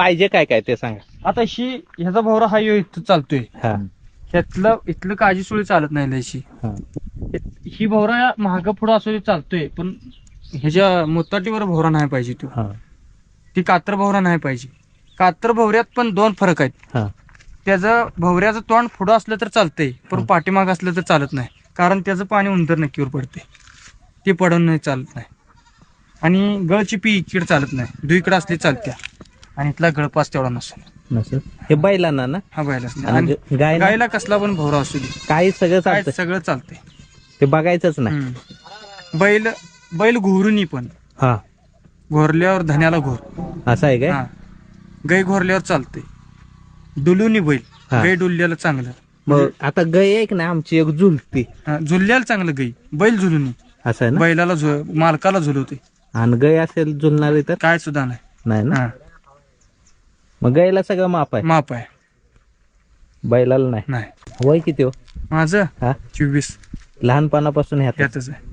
पाहिजे काय काय ते सांगा. आता ही ह्याचा भोवरा हा इथं चालतोय. हा. ह्यातलं इथलं काळजी सुळी चालत नाही लयशी हा. ही भोवरा महाग पुढं असू दे चालतोय पण ह्याच्या मुताटीवर भोवरा नाही पाहिजे तो. हा. ती कात्र भोवरा नाही पाहिजे. कात्र भोवऱ्यात पण दोन फरक आहेत. हा. त्याचं भोवऱ्याचं तोंड पुढं असलं तर चालतंय पण. पाठीमाग असलं तर चालत नाही. कारण त्याचं पाणी उंदर नक्कीवर पडते ते पडून नाही चालत नाही. आणि गळची पी इकडे चालत नाही. दुईकडे असली चालत्या. आणि इथला गळपास तेवढा नसतो नसेल. हे बैलांना ना? हा बैलाच नाही. आणि आणि ग- गायला? गायला कसला पण भोवरा असू दे. काही सगळं काय चालतं सगळं चालतंय. ते बघायचंच नाही. हम्म. बैल बैल घोरूनही पण. हा. घोरल्यावर धन्याला घोर. असं आहे काय? हा. गाय घोरल्यावर चालते डुलूनी बैल. हा. गाय डुलल्याला चांगलं. मग आता गाय एक ना आमची एक झुलती. हा, झुलल्याला चांगलं गाई बैल झुलूनी. असं आहे ना? बैलाला झु मालकाला झुलवते आणि गाय असेल झुलणारी तर? काय सुद्धा नाही. नाही ना? हा, मग गायला सगळं माप आहे. माप आहे. बैलाला नाही. नाही. वय किती हो? माझं? हा? चोवीस. लहानपणापासून ह्यात यातच आहे.